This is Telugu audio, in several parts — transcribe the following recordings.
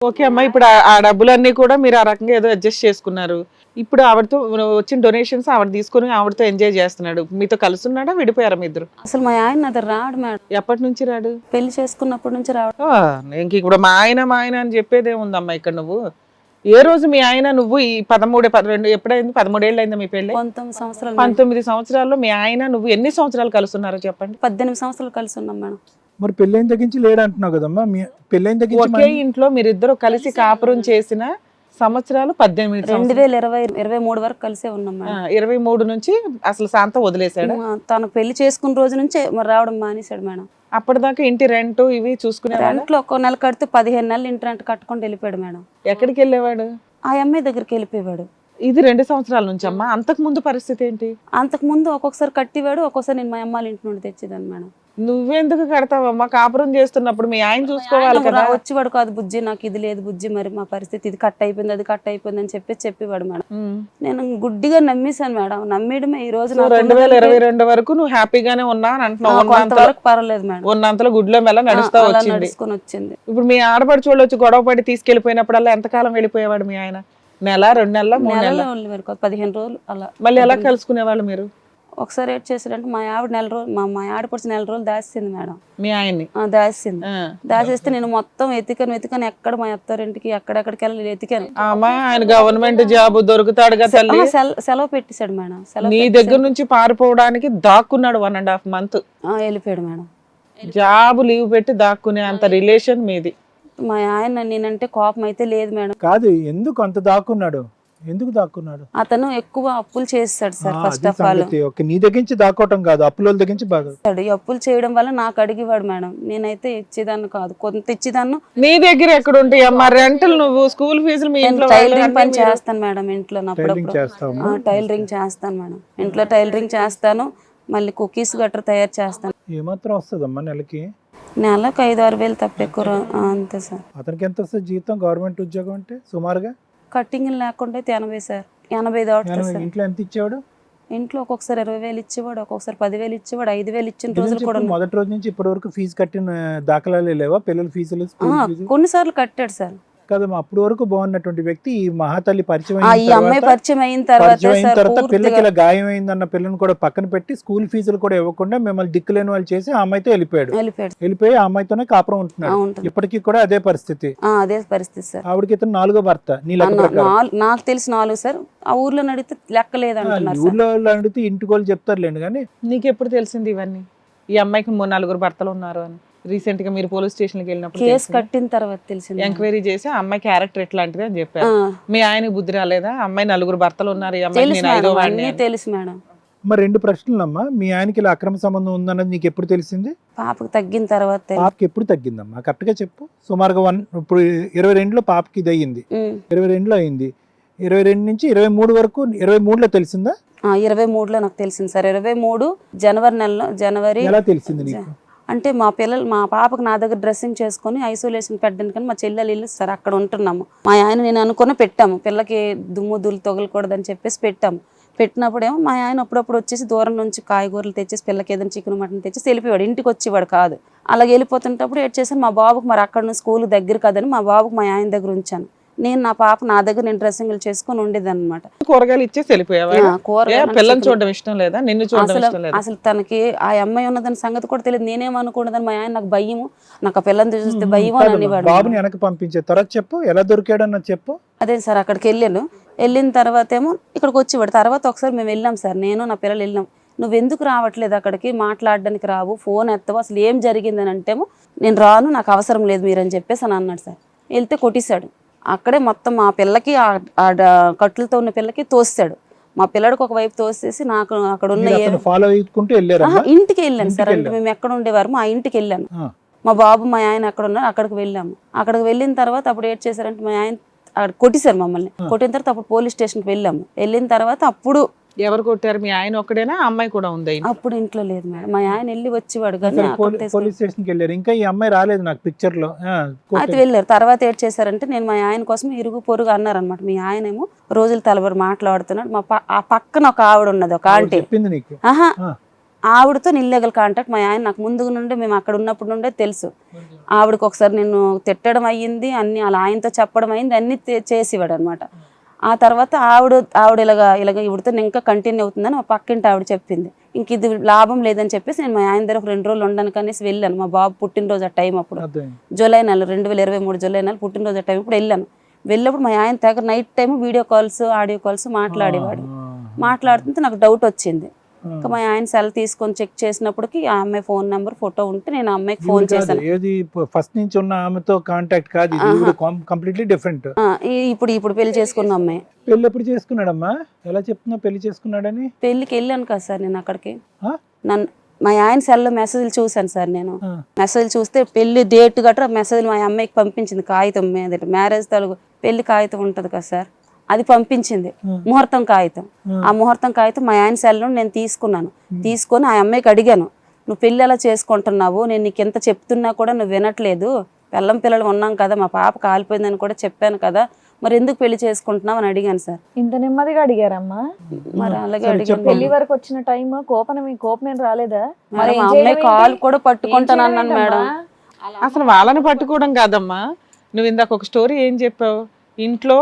ఓకే అమ్మా ఇప్పుడు ఆ- డబ్బులన్నీ కూడా మీరు ఆ రకంగా ఏదో అడ్జస్ట్ చేసుకున్నారు. ఇప్పుడు ఆవిడతో వచ్చిన డొనేషన్స్ ఆవిడ తీసుకొని ఆవిడతో ఎంజాయ్ చేస్తున్నాడు. మీతో కలుస్తున్నాడా విడిపోయారా మీ ఇద్దరు? అసలు మా ఆయన రాడు మేడం. ఎప్పటి నుంచి రాడు? పెళ్ళి చేసుకున్నప్పటి నుంచి రావడం ఇంక ఇప్పుడు మా ఆయన మా ఆయన అని చెప్పేదే ఉందమ్మా ఇక్కడ నువ్వు. ఏ రోజు మీ ఆయన నువ్వు ఈ పదమూడు పదరెండు ఎప్పుడైంది? పదమూడేళ్ళు అయిందా మీ పెళ్ళి? పంతొమ్మిది సంవత్సరాలు. పంతొమ్మిది సంవత్సరాల్లో మీ ఆయన నువ్వు ఎన్ని సంవత్సరాలు కలుస్తున్నారో చెప్పండి. పద్దెనిమిది సంవత్సరాలు కలిసి ఉన్నాం మేడం. మరి పెళ్ళైన తగ్గించి లేడు అంటున్నావు కదమ్మా. మీ పెళ్ళైన తగ్గించి ఒకే మళ్ళీ- ఇంట్లో మీరిద్దరు కలిసి కాపురం చేసిన సంవత్సరాలు పద్దెనిమిది రెండు సంవత్సరాలు. వేల ఇరవై ఇరవై మూడు వరకు కలిసే ఉన్నాం ఆ, మేడం ఇరవై మూడు నుంచి అసలు శాంతం వదిలేశాడు? మా- తనకు పెళ్ళి చేసుకున్న రోజు నుంచే మరి రావడం మానేశాడు మేడం. అప్పటిదాకా ఇంటి రెంట్ ఇవి చూసుకునే రెంట్లో ఒక్కో నెల కడితే పదిహేను నెలలు ఇంటి రెంట్ కట్టుకొని వెళ్ళిపోయాడు మేడం. ఎక్కడికి వెళ్ళేవాడు? ఆ అమ్మాయి దగ్గరికి వెళ్ళిపోయాడు ఇది రెండు సంవత్సరాల నుంచి అమ్మా అంతకు ముందు పరిస్థితి ఏంటి? అంతకు ముందు ఒక్కొక్కసారి కట్టివాడు ఒక్కొక్కసారి నేను మా అమ్మాయిల ఇంటి నుండి తెచ్చేదాన్ని మేడం. నువ్వెందుకు కడతావమ్మా కాపురం చేస్తున్నప్పుడు మీ ఆయన చూసుకోవాలి కదా. రా- వచ్చేవాడు కాదు బుజ్జి నాకు ఇది లేదు బుజ్జి మరి మా పరిస్థితి ఇది కట్ అయిపోయింది అది కట్ అయిపోయింది అని చెప్పి చెప్పేవాడు మేడం. నేను గుడ్డిగా నమ్మేశాను మేడం. నమ్మేయడమే ఈ రోజు రెండు వేల ఇరవై రెండు వరకు నువ్వు హ్యాపీగానే ఉన్నా అంటున్నావు. పర్వాలేదు మేడం. ఉన్నంతలో గుడ్లో మెల్ల నడుస్తా వచ్చింది. నడుచుకొని వచ్చింది. ఇప్పుడు మీ ఆడపడి వచ్చి గొడవ పడి తీసుకెళ్ళిపోయినప్పుడల్లా ఎంతకాలం వెళ్ళిపోయేవాడు మీ ఆయన? నెల రెండు నెలల మూడు నెలల పదిహేను రోజులు అలా మళ్ళీ ఎలా కలుసుకునేవాళ్ళు మీరు? ఒకసారి ఏం చేశారంటే మా ఆవిడ నెల రోజులు మా మా ఆడపడిచి నెల రోజులు దాచింది మేడం. మీ ఆయన్ని? ఆ, దాచింది ఆ. దాచేస్తే నేను మొత్తం ఎతికాను ఎతికాను ఎక్కడ మా అత్తారింటికి ఎక్కడెక్కడికి వెళ్ళి ఎతికాను ఆయన గవర్నమెంట్ జాబ్ దొరుకుతాడుగా తల్లి. ఆ, సెల- సెలవు పెట్టేశాడు మేడం. సెలవు నీ దగ్గర నుంచి పారిపోవడానికి దాక్కున్నాడు వన్ అండ్ హాఫ్ మంత్ ఆ, వెళ్ళిపోయాడు మేడం. జాబ్ లీవ్ పెట్టి దాక్కునే అంత రిలేషన్ మీది. మా ఆయన నేనంటే కోపం అయితే లేదు మేడం. కాదు ఎందుకు అంత దాక్కున్నాడు? ఎందుకు దాక్కున్నాడు? అతను ఎక్కువ అప్పులు చేస్తాడు sir first of all. Okay నీ దగ్గర నుంచి దాక్కోవటం కాదు అప్పుల దగ్గర నుంచి బాగా. ఈ అప్పులు చేయడం వల్ల నాకు అడిగేవాడు మేడం నేనైతే ఇచ్చేదాన్ని కాదు. కొంత ఇచ్చేదాన్ని నీ దగ్గర ఎక్కడ ఉంటాయి అమ్మా? రెంటలు నువ్వు స్కూల్ ఫీజులు మీ ఇంట్లో టైలరింగ్ పని చేస్తాను మేడం ఇంట్లో టైలరింగ్ అప్పుడప్పుడు. చేస్తాను మేడం. ఇంట్లో టైలరింగ్ చేస్తాను మళ్ళీ కుకీస్ గట్రా తయారు చేస్తాను. ఏమాత్రం వస్తుందమ్మా నెలకి? నెలకు ఐదు ఆరు వేలు తప్ప ఎక్కువ అంతే సార్. అతనికి ఎంత వస్తుంది జీతం? గవర్నమెంట్ ఉద్యోగం అంటే సుమారుగా? కట్టింగ్ లేకుండా అయితే ఎనభై సార్ ఎనభై దాటుతుంది సార్. ఇంట్లో ఎంత ఇచ్చేవాడు? ఇంట్లో ఒక్కొక్కసారి ఇరవై వేలు ఇచ్చేవాడు ఒక్కొక్కసారి పదివేలు ఇచ్చేవాడు ఐదు వేలు ఇచ్చిన రోజులు కూడా. మొదటి రోజు నుంచి ఇప్పటి వరకు ఫీజు కట్టిన దాఖలాలు లేవా? పిల్లల ఫీజులు? కొన్నిసార్లు కట్టాడు సార్. కదమ్మా అప్పటి వరకు బాగున్నటువంటి వ్యక్తి ఈ మహాతల్లి పరిచయం పరిచయం అయిన తర్వాత పిల్లకి ఇలా గాయం అయిందన్న పిల్లని కూడా పక్కన పెట్టి స్కూల్ ఫీజులు కూడా ఇవ్వకుండా మిమ్మల్ని దిక్కులేని వాళ్ళు చేసి ఆ అమ్మాయితో వెళ్ళిపోయాడు. వెళ్ళిపోయి ఆ అమ్మాయితోనే కాపురం ఉంటున్నాడు. ఇప్పటికీ కూడా అదే పరిస్థితి. ఆ, అదే పరిస్థితి సార్. ఆవిడకి ఇతను నాలుగో భర్త నీ నాకు తెలిసి నాలుగు సార్. ఆ ఊర్లో నడితే లెక్క లేదంటున్నారు ఊర్లో అడిగితే ఇంటికి వాళ్ళు చెప్తారులేండి కానీ నీకు ఎప్పుడు తెలిసింది ఇవన్నీ? ఈ అమ్మాయికి మూడు నలుగురు భర్తలు ఉన్నారు అని. రీసెంట్గా మీరు పోలీస్ స్టేషన్కి వెళ్ళినప్పుడు కేసు? కట్టిన తర్వాత తెలిసింది. ఎంక్వైరీ చేసి అమ్మాయి క్యారెక్టర్ ఎట్లాంటిది? అని చెప్పారు. మీ ఆయనకి బుద్ధి రాలేదా? అమ్మాయి నలుగురు భర్తలు ఉన్నారు ఈ అమ్మాయి తెలుసు నేను ఐదో మేడం వాడిని అన్నీ అని. తెలుసు మేడం. మరి రెండు ప్రశ్నలమ్మా. మీ ఆయనకి ఇలా అక్రమ సంబంధం ఉందన్నది నీకు ఎప్పుడు తెలిసింది? పాపకు తగ్గిన తర్వాత పాపకి ఎప్పుడు తగ్గిందమ్మా? కరెక్ట్గా చెప్పు. సుమారుగా వన్ ఇప్పుడు ఇరవై రెండులో పాపకి ఇది అయ్యింది. ఇరవై రెండులో అయింది. ఇరవై రెండు నుంచి ఇరవై మూడు వరకు ఇరవై మూడులో తెలిసిందా? ఆ, ఇరవై మూడులో నాకు తెలిసింది సార్. ఇరవై మూడు జనవరి నెలలో జనవరి ఎలా తెలిసింది నీకు? అంటే మా పిల్లలు మా పాపకు నా దగ్గర డ్రెస్సింగ్ చేసుకొని ఐసోలేషన్ పెట్టడానికి మా చెల్లెలు ఇల్లు సార్ అక్కడ ఉంటున్నాము. మా ఆయన నేను అనుకుని పెట్టాము. పిల్లకి దుమ్ము దులు తొగలకూడదని చెప్పేసి పెట్టాము. పెట్టినప్పుడేమో మా ఆయన అప్పుడప్పుడు వచ్చేసి దూరం నుంచి కాయగూరలు తెచ్చేసి పిల్లకి ఏదైనా చికెన్ మటన్ తెచ్చేసి వెళ్ళిపోయాడు ఇంటికి వచ్చేవాడు కాదు. అలాగే వెళ్ళిపోతుంటప్పుడు ఏడ్ చేశాను మా బాబుకు మరి అక్కడ స్కూల్ దగ్గర కదని మా బాబుకు మా ఆయన దగ్గర ఉంచాను. నేను నా పాప నా దగ్గర నేను డ్రెస్సింగ్లు చేసుకొని ఉండేదన్నమాట. కూరగాయలు ఇచ్చేసి వెళ్ళిపోయావా? చూడడం ఇష్టం లేదా? నిన్ను చూడడం అసలు ఇష్టం లేదా? అసలు తనకి ఆ అమ్మాయి ఉన్నదని సంగతి కూడా తెలియదు. నేనేమనుకున్నదని మా ఆయన నాకు భయము. నాకు ఆ పిల్లని చూస్తే భయం అని అనేవాడు బాబుని వెనక పంపించే తర్వాత చెప్పు. ఎలా దొరికాడు అన్నది చెప్పు. అదే సార్ అక్కడికి వెళ్ళాను. వెళ్ళిన తర్వాత ఏమో ఇక్కడికి వచ్చేవాడు తర్వాత ఒకసారి మేము వెళ్ళాం సార్. నేను నా పిల్లలు వెళ్ళాం. నువ్వు ఎందుకు రావట్లేదు అక్కడికి? మాట్లాడడానికి రావు. ఫోన్ ఎత్తవు? అసలు ఏం జరిగిందని అంటేమో నేను రాను నాకు అవసరం లేదు మీరని చెప్పేసి అని అన్నాడు సార్. వెళ్తే కొట్టేశాడు. అక్కడే మొత్తం మా పిల్లకి ఆ- ఆ కట్లతో ఉన్న పిల్లకి తోస్తాడు. మా పిల్లడికి ఒక వైపు తోసేసి నాకు అక్కడ ఉన్న ఫాలో ఇంటికి వెళ్ళాను సార్. అంటే మేము ఎక్కడ ఉండేవారు? మా ఇంటికి వెళ్ళాను. ఆ. మా బాబు మా ఆయన అక్కడ ఉన్నారు అక్కడికి వెళ్ళాము. అక్కడికి వెళ్ళిన తర్వాత అప్పుడు ఏం చేశారంటే మా ఆయన అక్కడ కొట్టేశారు మమ్మల్ని. కొట్టిన తర్వాత అప్పుడు పోలీస్ స్టేషన్కి వెళ్ళాము. వెళ్ళిన తర్వాత అప్పుడు ఎవరు కొట్టారు? మీ ఆయన ఒక్కడేనా? అమ్మాయి కూడా ఉంది అప్పుడు ఇంట్లో లేదు మేడం. మా ఆయన వెళ్ళి వచ్చేవాడు కానీ పోలీస్ స్టేషన్కి వెళ్ళారు. ఇంకా ఈ అమ్మాయి రాలేదు నాకు పిక్చర్లో. అయితే వెళ్ళారు. తర్వాత ఏం చేశారంటే నేను మా ఆయన కోసం ఇరుగు పొరుగు అన్నారనమాట మీ ఆయన ఏమో రోజులు తలబడి మాట్లాడుతున్నాడు. మా ప- ఆ పక్కన ఒక ఆవిడ ఉన్నది ఒక ఆంటీ. చెప్పింది నీకు? ఆహా. ఆ. ఆవిడతో ఇల్లీగల్ కాంటాక్ట్ మా ఆయన నాకు ముందు నుండి మేము అక్కడ ఉన్నప్పుడు నుండే తెలుసు. ఆవిడకి ఒకసారి నేను తిట్టడం అయ్యింది అన్ని అలా ఆయనతో చెప్పడం అయింది అన్ని చేసేవాడు అనమాట ఆ తర్వాత ఆవిడ ఆవిడ ఇలాగ ఇలాగ ఇవిడితో ఇంకా కంటిన్యూ అవుతుందని మా పక్కింటి ఆవిడ చెప్పింది. ఇంక ఇది లాభం లేదని చెప్పేసి నేను మా ఆయన దగ్గర ఒక రెండు రోజులు ఉండడానికి అనేసి వెళ్ళాను. మా బాబు పుట్టినరోజు ఆ టైం అప్పుడు. జూలై నెల రెండు వేల ఇరవై మూడు జూలై నెల పుట్టినరోజు ఆ టైం ఇప్పుడు వెళ్ళాను. వెళ్ళినప్పుడు మా ఆయన తెగ night time video calls audio calls మాట్లాడేవాడు. మాట్లాడుతుంటే నాకు డౌట్ వచ్చింది. ఇంకా మా ఆయన సెల్ తీసుకొని చెక్ చేసినప్పటికి ఆ అమ్మాయి ఫోన్ నెంబర్ ఫోటో ఉంటే నేను ఆ అమ్మాయికి ఫోన్ చేశాను. ఏది ఫస్ట్ నుంచి ఉన్న ఆమెతో కాంటాక్ట్ కాదు కంప్లీట్లీ డిఫరెంట్. ఇప్పుడు ఇప్పుడు పెళ్ళి చేసుకున్న అమ్మాయి. పెళ్ళి ఎప్పుడు చేసుకున్నాడమ్మా? ఎలా చెప్తున్నావు? పెళ్ళి చేసుకున్నాడని? పెళ్ళికి వెళ్ళాను కదా సార్ నేను అక్కడికి? నన్ను మా ఆయన సెల్లో మెసేజ్లు చూశాను సార్ నేను. మెసేజ్ చూస్తే పెళ్ళి డేట్ గట్రా మెసేజ్ మా అమ్మాయికి పంపించింది కాగితం మీద. మ్యారేజ్ తలుగు పెళ్ళి కాగితం ఉంటుంది కదా సార్. అది పంపించింది. ముహూర్తం కాగితం. ఆ. ముహూర్తం కాగితం మా ఆయన సెల్ నుండి నేను తీసుకున్నాను. తీసుకొని ఆ అమ్మాయికి అడిగాను నువ్వు పెళ్ళి ఎలా చేసుకుంటున్నావు? నేను నీకు ఎంత చెప్తున్నా కూడా నువ్వు వినట్లేదు. పిల్లం పిల్లలు ఉన్నాం కదా మా పాప కాలిపోయిందని కూడా చెప్పాను కదా మరి ఎందుకు పెళ్ళి చేసుకుంటున్నావు? అని అడిగాను సార్. ఇంత నెమ్మదిగా అడిగారమ్మా? మరి అలాగే అడిగాను. పెళ్ళి వరకు వచ్చిన టైం కోపం మీ కోపం ఏం రాలేదా? మరి అమ్మాయి? కాలు కూడా ఏం పట్టుకుంటాను చేయడం అన్నాను మేడం? అసలు వాళ్ళని పట్టుకోవడం కాదమ్మా. నువ్వు ఇందాక ఒక స్టోరీ ఏం చెప్పావు? ఇంట్లో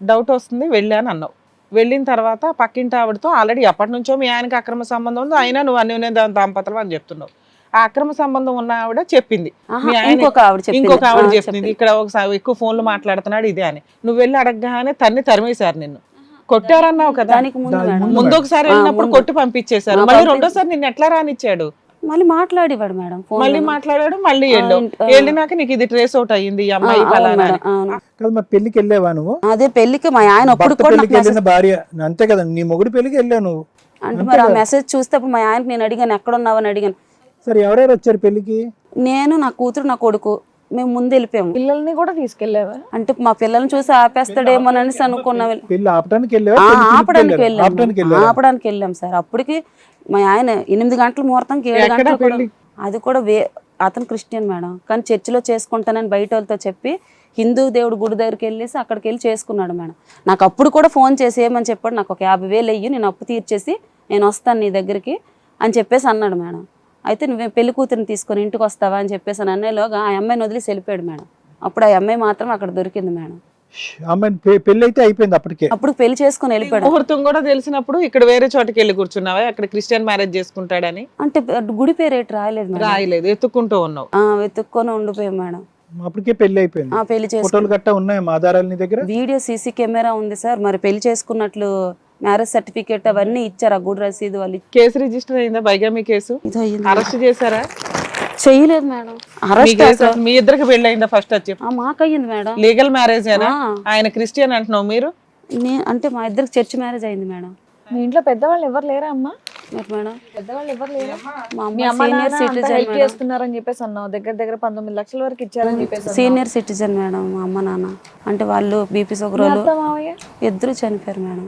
డౌట్ వస్తుంది వెళ్ళాను అన్నావు. వెళ్ళిన తర్వాత పక్కింటి ఆవిడతో ఆల్రెడీ ఎప్పటి నుంచో మీ ఆయనకి అక్రమ సంబంధం ఉంది అయినా నువ్వు అన్ని దాంపత్రం అని చెప్తున్నావు. ఆ అక్రమ సంబంధం ఉన్న ఆవిడ చెప్పింది. ఆహా, మీ ఆయన ఇంకొక ఆవిడ చెప్పింది. ఇంకొక ఆవిడ ఆ, చెప్పింది. ఇక్కడ ఒకసారి ఎక్కువ ఫోన్లు మాట్లాడుతున్నాడు ఇదే అని. నువ్వు వెళ్ళి అడగగానే తన్ని తరిమేశారు నిన్ను. కొట్టారన్నావు కదా? దానికి ముందు ఒకసారి వెళ్ళినప్పుడు. కొట్టి పంపించేశారు. మళ్ళీ రెండోసారి నిన్ను ఎట్లా రానిచ్చాడు? మళ్ళీ మాట్లాడేవాడు మేడం ఫోన్ మళ్ళీ మాట్లాడాడు మళ్ళీ ఆ. వెళ్ళినాక నీకు ఇది ట్రేస్ అవుట్ అయ్యింది ఈ అమ్మాయి ఫలానా అని. కాదు మరి పెళ్ళికి వెళ్ళావా నువ్వు? అదే పెళ్ళికి మా ఆయన అప్పుడు భర్త కూడా నాకు పెళ్ళికి వెళ్ళిన message- భార్య. అంతే కదా నీ మొగుడు పెళ్ళికి వెళ్ళావు నువ్వు. అంటే మరి ఆ. మెసేజ్ చూస్తే అప్పుడు మా ఆయనకి నేను అడిగాను ఎక్కడ ఉన్నావు అని అడిగాను. సరే ఎవరెవరు వచ్చారు పెళ్ళికి నేను నా కూతురు నా కొడుకు. మేము ముందు వెళ్ళిపోయాము. పిల్లల్ని కూడా తీసుకెళ్ళావా? అంటే మా పిల్లల్ని చూసి ఆపేస్తాడేమో అనేసి అనుకున్నాం పెళ్ళి ఆపడానికి వెళ్ళావా? ఆ, పెళ్ళి పిలుపుకి ఆపడానికి వెళ్ళావా? వెళ్ళాం ఆపడానికి మేము. వెళ్ళావా? ఆపడానికి వెళ్ళాం సార్. అప్పటికి మా ఆయన ఎనిమిది గంటల ముహూర్తంకి ఏడు ఎక్కడ గంటలు కూడా పెళ్ళి? అది కూడా వే అతను క్రిస్టియన్ మేడం. కానీ చర్చిలో చేసుకుంటానని బయట వాళ్ళతో చెప్పి హిందూ దేవుడు గుడి దగ్గరికి వెళ్ళేసి అక్కడికి వెళ్ళి చేసుకున్నాడు మేడం. నాకు అప్పుడు కూడా ఫోన్ చేసి ఏమని చెప్పాడు నాకు ఒక యాభై వేలు అయ్యి నేను అప్పు తీర్చేసి నేను వస్తాను నీ దగ్గరికి అని చెప్పేసి అన్నాడు మేడం. అయితే నువ్వు పెళ్ళి కూతురిని తీసుకొని ఇంటికి వస్తావా అని చెప్పేసి అని అన్నలోగా ఆ అమ్మాయిని వదిలేసి వెళ్ళిపోయాడు మేడం. అప్పుడు ఆ అమ్మాయి మాత్రం అక్కడ దొరికింది మేడం. పెళ్ళి అయితే అయిపోయింది అప్పటికే? అప్పుడు పెళ్ళి చేసుకొని వెళ్ళిపోయాడు. ముహూర్తం కూడా తెలిసినప్పుడు ఇక్కడ వేరే చోటకి వెళ్ళి కూర్చున్నావా? అక్కడ క్రిస్టియన్ మ్యారేజ్ చేసుకుంటాడని? అంటే గుడి పేరు ఏంటి రాయలేదు రాయలేదు. ఎత్తుక్కుంటూ ఉన్నావు. ఆ, వెతుక్కొని ఉండిపోయాం మేడం. అప్పటికే పెళ్ళి అయిపోయింది. ఆ పెళ్ళి చేసుకుని ఫోటోలు గట్టా ఉన్నాయి మా ఆధారాలు నీ దగ్గర? వీడియో సీసీ కెమెరా ఉంది సార్. మరి పెళ్ళి చేసుకున్నట్లు మ్యారేజ్ సర్టిఫికేట్ అవన్నీ ఇచ్చారు ఆ గుడి రసీదు వాళ్ళు. కేసు రిజిస్టర్ అయిందా? Bigamy case? ఇదో అయ్యింది. అరెస్ట్ చేశారా? చేయలేదు మేడం. మీ అరెస్ట్ కేసు మీ ఇద్దరికి పెళ్ళి అయిందా ఫస్ట్ చెప్పు. మాకు అయ్యింది మేడం. Legal marriage. ఆయన క్రిస్టియన్ అంటున్నావు మీరు? అంటే మా ఇద్దరికి చర్చ్ మ్యారేజ్ అయింది మేడం. మీ ఇంట్లో పెద్దవాళ్ళు ఎవరు లేరా అమ్మా? Senior citizen help madam. చేస్తున్నారని చెప్పేసి అన్నావు. దగ్గర దగ్గర పంతొమ్మిది లక్షల వరకు ఇచ్చారని చెప్పేసి. సీనియర్ సిటిజన్ మేడం మా అమ్మ నాన్న. అంటే వాళ్ళు బీపీ షుగర్ ఇద్దరు చనిపోయారు మేడం.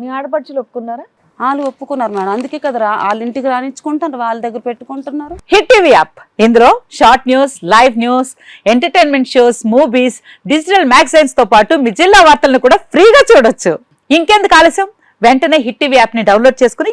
మీ ఆడపడుచులు ఒప్పుకున్నారా? వాళ్ళు ఒప్పుకున్నారు మేడం. అందుకే కదా వాళ్ళ ఇంటికి రాణించుకుంటారు వాళ్ళ దగ్గర పెట్టుకుంటున్నారు. హిట్ టీవీ యాప్ ఇందులో short news live news entertainment shows movies digital మ్యాగజైన్స్తో పాటు మీ జిల్లా వార్తలను కూడా ఫ్రీగా చూడొచ్చు. ఇంకెందుకు ఆలస్యం? వెంటనే హిట్ టీవీ యాప్ని డౌన్లోడ్ చేసుకుని